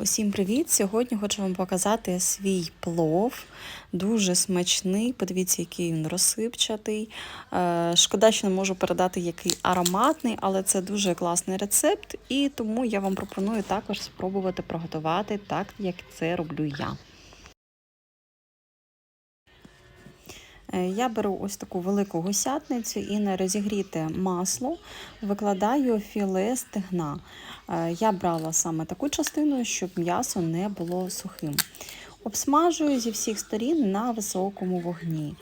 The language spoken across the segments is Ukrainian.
Усім привіт! Сьогодні хочу вам показати свій плов. Дуже смачний. Подивіться, який він розсипчатий. Е, Шкода, що не можу передати, який ароматний, але це дуже класний рецепт, і тому я вам пропоную також спробувати приготувати так, як це роблю я. Я беру ось таку велику гусятницю і на розігріте масло викладаю філе стегна. Е, Я брала саме таку частину, щоб м'ясо не було сухим. Обсмажую зі всіх сторін на високому вогні.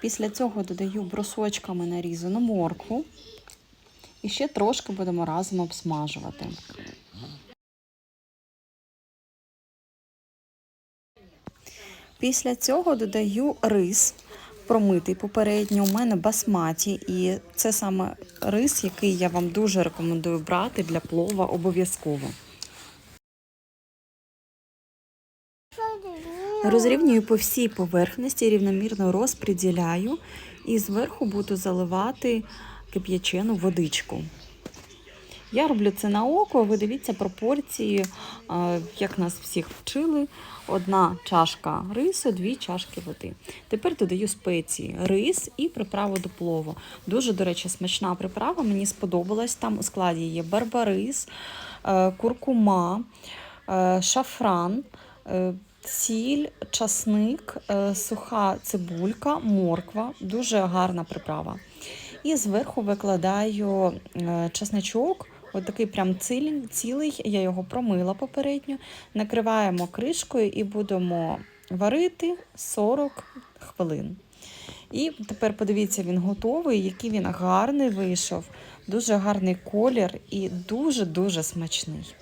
Після цього додаю брусочками нарізану моркву. І ще трошки будемо разом обсмажувати. Після цього додаю рис промитий попередньо. У мене басматі, і це саме рис, який я вам дуже рекомендую брати для плова обов'язково. Розрівнюю по всій поверхності, рівномірно розподіляю і зверху буду заливати кип'ячену водичку. Я роблю це на око, ви дивіться пропорції, як нас всіх вчили. Одна чашка рису, дві чашки води. Тепер додаю спеції, рис і приправу до плову. Дуже, до речі, смачна приправа, мені сподобалась. Там у складі є барбарис, куркума, шафран, сіль, часник, суха цибулька, морква. Дуже гарна приправа. І зверху викладаю чесничок. Ось такий прям цілий, цілий, я його промила попередньо. Накриваємо кришкою і будемо варити 40 хвилин. І тепер подивіться, він готовий, який він гарний вийшов, дуже гарний колір і дуже-дуже смачний.